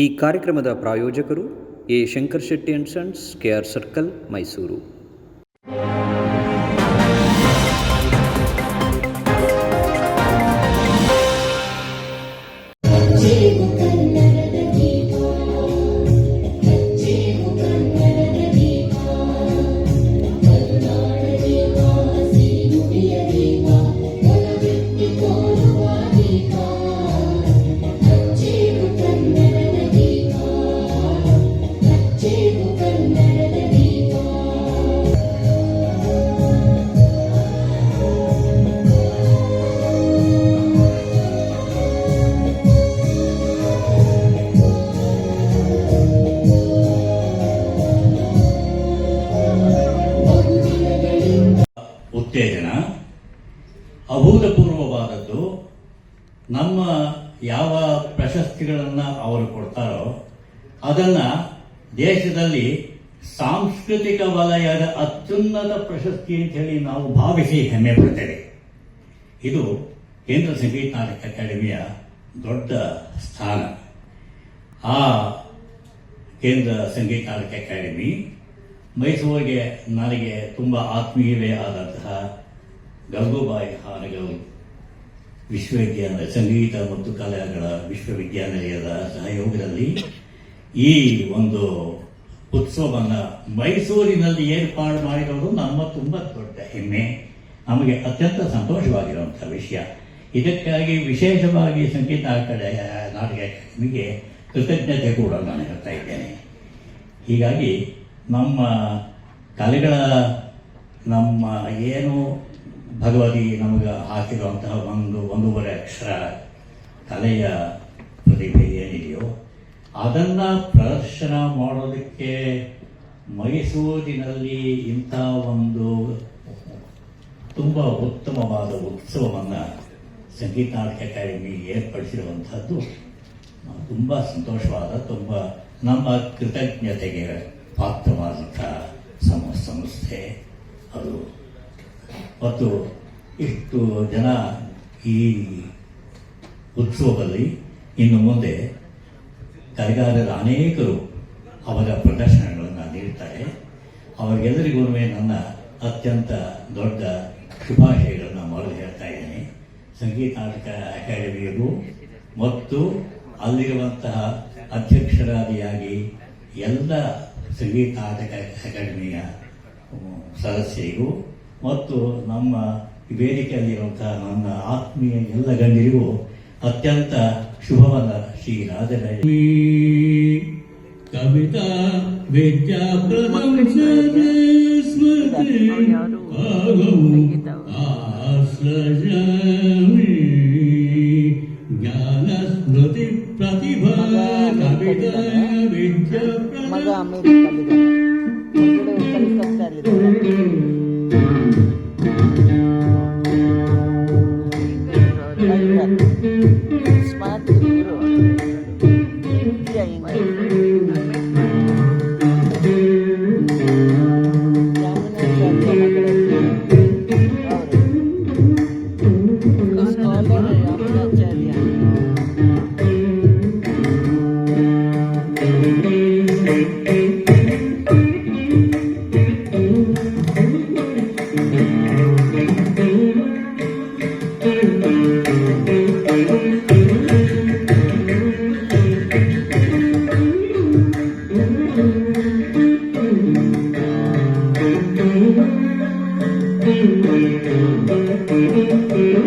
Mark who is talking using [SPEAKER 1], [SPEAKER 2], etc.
[SPEAKER 1] ಈ ಕಾರ್ಯಕ್ರಮದ ಪ್ರಾಯೋಜಕರು A. Shankar Shetty and sons KR circle Mysuru.
[SPEAKER 2] ಉತ್ತೇಜನ ಅಭೂತಪೂರ್ವವಾದದ್ದು ನಮ್ಮ ಯಾವ ಪ್ರಶಸ್ತಿಗಳನ್ನು ಅವರು ಕೊಡ್ತಾರೋ ಅದನ್ನ ದೇಶದಲ್ಲಿ ಸಾಂಸ್ಕೃತಿಕ ವಲಯದ ಅತ್ಯುನ್ನತ ಪ್ರಶಸ್ತಿ ಅಂತ ಹೇಳಿ ನಾವು ಭಾವಿಸಿ ಹೆಮ್ಮೆ ಪಡ್ತೇವೆ. ಇದು ಕೇಂದ್ರ ಸಂಗೀತ ನಾಟಕ ಅಕಾಡೆಮಿಯ ದೊಡ್ಡ ಸ್ಥಾನ. ಆ ಕೇಂದ್ರ ಸಂಗೀತ ನಾಟಕ ಅಕಾಡೆಮಿ ಮೈಸೂರಿಗೆ ನನಗೆ ತುಂಬ ಆತ್ಮೀಯವೇ ಆದಂತಹ ಗಂಗೂಬಾಯಿ ಹಾನಗಲ್ ವಿಶ್ವವಿದ್ಯಾಲಯ, ಸಂಗೀತ ಮತ್ತು ಕಲೆಗಳ ವಿಶ್ವವಿದ್ಯಾನಿಲಯದ ಸಹಯೋಗದಲ್ಲಿ ಈ ಒಂದು ಉತ್ಸವವನ್ನು ಮೈಸೂರಿನಲ್ಲಿ ಏರ್ಪಾಡು ಮಾಡಿರೋದು ನಮ್ಮ ತುಂಬ ದೊಡ್ಡ ಹೆಮ್ಮೆ. ನಮಗೆ ಅತ್ಯಂತ ಸಂತೋಷವಾಗಿರುವಂಥ ವಿಷಯ. ಇದಕ್ಕಾಗಿ ವಿಶೇಷವಾಗಿ ಸಂಗೀತ ಕಡೆ ನಾಟಕ ಅಕಾಡೆಮಿಗೆ ಕೃತಜ್ಞತೆ ಕೂಡ ನಾನು ಹೇಳ್ತಾ ಇದ್ದೇನೆ. ಹೀಗಾಗಿ ನಮ್ಮ ಕಲೆಗಳ ನಮ್ಮ ಏನು ಭಗವತಿ ನಮಗೆ ಹಾಕಿರುವಂತಹ ಒಂದು ಒಂದೂವರೆ ಅಕ್ಷರ ಕಲೆಯ ಪ್ರತಿಭೆ ಏನಿದೆಯೋ ಅದನ್ನ ಪ್ರದರ್ಶನ ಮಾಡೋದಕ್ಕೆ ಮೈಸೂರಿನಲ್ಲಿ ಇಂಥ ಒಂದು ತುಂಬ ಉತ್ತಮವಾದ ಉತ್ಸವವನ್ನು ಸಂಗೀತ ನಾಟಕ ಅಕಾಡೆಮಿ ಏರ್ಪಡಿಸಿರುವಂಥದ್ದು ತುಂಬ ಸಂತೋಷವಾದ, ತುಂಬ ನಮ್ಮ ಕೃತಜ್ಞತೆಗೆ ಪಾತ್ರವಾದಂಥ ಸಮ, ಸಂಸ್ಥೆ ಅದು. ಮತ್ತು ಇಷ್ಟು ಜನ ಈ ಉತ್ಸವದಲ್ಲಿ ಇನ್ನು ಮುಂದೆ ಕಲೆಗಾರರ ಅನೇಕರು ಅವರ ಪ್ರದರ್ಶನಗಳನ್ನು ನೀಡ್ತಾರೆ. ಅವರಿಗೆಲ್ಲರಿಗೂ ನನ್ನ ಅತ್ಯಂತ ದೊಡ್ಡ ಶುಭಾಶಯಗಳನ್ನು ಮಾಡಲು ಹೇಳ್ತಾ ಇದ್ದೇನೆ. ಸಂಗೀತ ನಾಟಕ ಅಕಾಡೆಮಿಯರು ಮತ್ತು ಅಲ್ಲಿರುವಂತಹ ಅಧ್ಯಕ್ಷರಾದಿಯಾಗಿ ಎಲ್ಲ ಸಂಗೀತ ನಾಟಕ ಅಕಾಡೆಮಿಯ ಸದಸ್ಯರಿಗೂ ಮತ್ತು ನಮ್ಮ ವೇದಿಕೆಯಲ್ಲಿರುವಂತಹ ನನ್ನ ಆತ್ಮೀಯ ಎಲ್ಲ ಗಣ್ಯರಿಗೂ ಅತ್ಯಂತ ಶುಭವಾದ ಶ್ರೀ ರಾಜರಾಜ
[SPEAKER 3] ಕವಿತಾ ವಿದ್ಯಾ ಪ್ರದಂಶನೆ ఊరు తల్లిదండ్రులు ఒక్కడే
[SPEAKER 4] ఒక్కరికి తల్లిదండ్రులు స్మార్ట్ హీరో ఇండియా.